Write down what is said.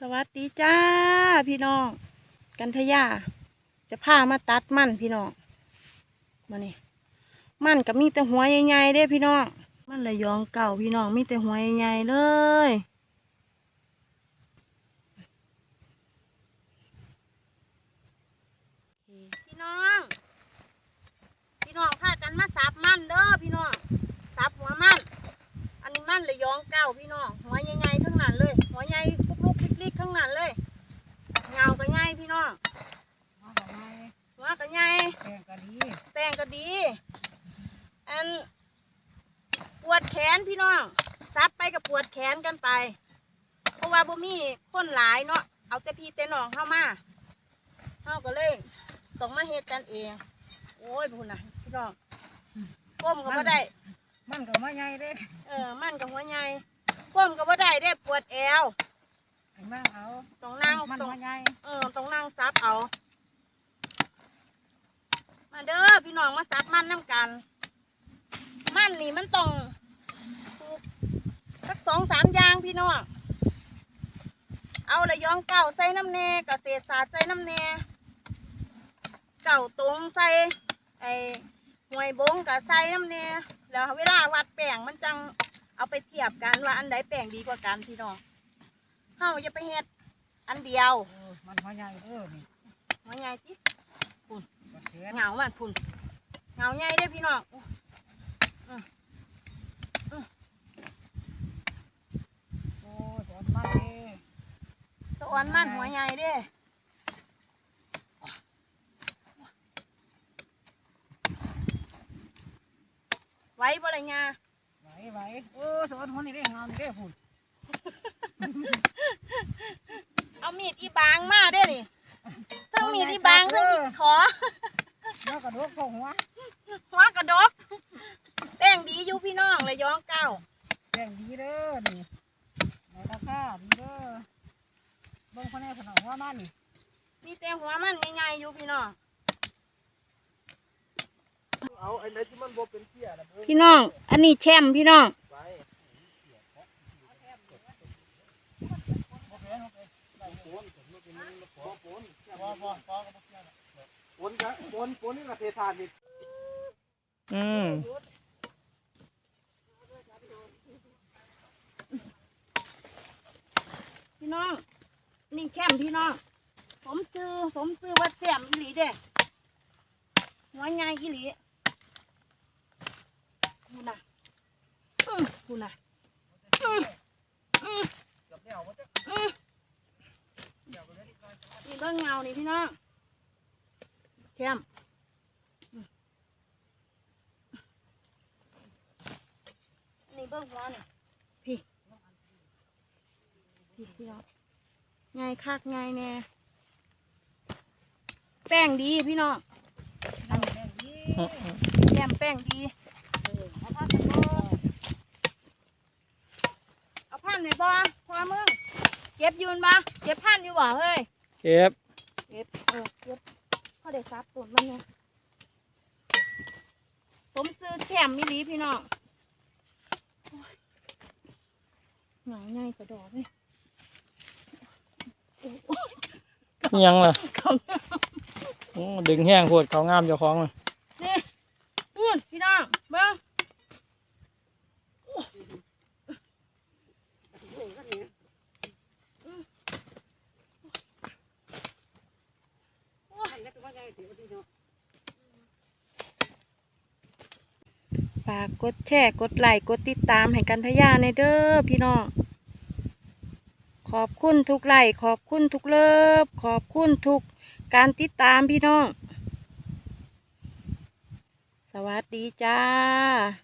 สวัสดีจ้าพี่น้อง กันทยา จะพามาตัดมั่นพี่น้องมานี่มั่นก็มีแต่หัวใหญ่ๆเด้พี่น้อง มันระยองเก่าพี่น้องมีแต่หัวใหญ่ๆเลยพี่น้อง พี่น้องพากันมาสับมั่นเด้อพี่น้องสับหัวมั่นอันนี้มั่นระยองเก่าพี่น้องหัวใหญ่ๆทั้งนั้นเลย หัวใหญ่ลุกๆพลิกๆทั้งนั้นเลยเงาก็ใหญ่พี่น้อง มาทำไม หัวก็ใหญ่ แกงก็ดี แป้งก็ดี อันปวดแขนพี่น้องซับไปกับปวดแขนกันไป เพราะว่าบ่มีคนหลายเนาะเอาแต่พี่แต่น้องเข้ามาเข้าก็เลยต้องมาเฮ็ดกันเอง โอ้ยพูนน่ะพี่น้องก้มก็บ่ได้ มันก็มาใหญ่เด้เออ มันกับหัวใหญ่ก้มก็บ่ได้ได้ปวดแอวให้มาเอาต้องนั่งมันต้องมาใหญ่ เออต้องนั่งซับเอา มาเด้ อพี่น้องมาซับมันน้ำกัน มันนี่มันต้องถูกสักสองสามอย่างพี่น้อง เอาละยองเก่าใส่น้ำแน่กับเศษสาดใส่น้ำแน่เก่าตรงใส่ไอ้หวยบงกับใส่น้ำแน่แล้วเวลาวัดแป้งมันจังเอาไปเทียบกันว่าอันใดแป้งดีกว่ากันพี่น้องเฮาจะไปเฮ็ดอันเดียวเออมันมาใหญ่เด้อนี่หัวใหญ่จิก็แขนเหงามันพุ่น เหงาใหญ่ได้อพี่น้องโอ้สอนมันเด้ตะวันมันหัวใหญ่เด้อไว้บ่ละยาไหวไหวโอ้สอนหัวนี่เด้งามนี่เด้พุ่นเอามีดอีบางมาเด้อนี่ทั้งมีดอีบางทั้งมีดขอแล้วก็ดกเข้า หัวหัวกระดกแป้งดีอยู่พี่น้องเลยย้องเก้าแกงดีเด้อนี่ในราคาดีเด้อเบิ่งคนนี้ขนมว่ามันนี่มีแต่หัวมันใหญ่ๆอยู่พี่น้องเอาไอ้ไหนที่มันบ่เป็นเสียนะเบิ่งพี่น้อง อันนี้แชมป์พี่น้องไปพอพอพอก็บ่เสียปนกะปนปนนี่กะเทศานี่ อืมพี่น้อง นี่แชมพี่น้อง ผมซื้อ ผมซื้อวัดแชมอีหลีเด้หัวใหญ่อีหลีกูน่ะอื้อกูน่ะนี่เบิ้งเงานี่พี่น้องแชมป์อื้อ นี่เบิ้งหัวนี่พี่พี่พี่น้องไงคักไงแน่แป้งดีพี่น้องอันนี้ดีแยมแป้งดีเออเอาผ้ากันบ่เอาพันไหนบ่พอมึงเก็บอยืนมาเก็บพันอยู่บ่เฮ้ยเก็บเก็บเออเก็บพอได้ซับต้นมันเนี่ยสมซื้อแชมป์มิลีพี่น้องโอ้ย หนังใหญ่กระดอกเลยโอ้ยยังล่ะเขาโอ้ดึงแห้งโพดเขางามเจ้าของเลยนี่พูนพี่น้องเบิ้งฝากกดแชร์กดไลค์กดติดตามให้กันพยาในเด้อพี่น้อง ขอบคุณทุกไลค์ขอบคุณทุกเลิฟขอบคุณทุกการติดตามพี่น้อง สวัสดีจ้า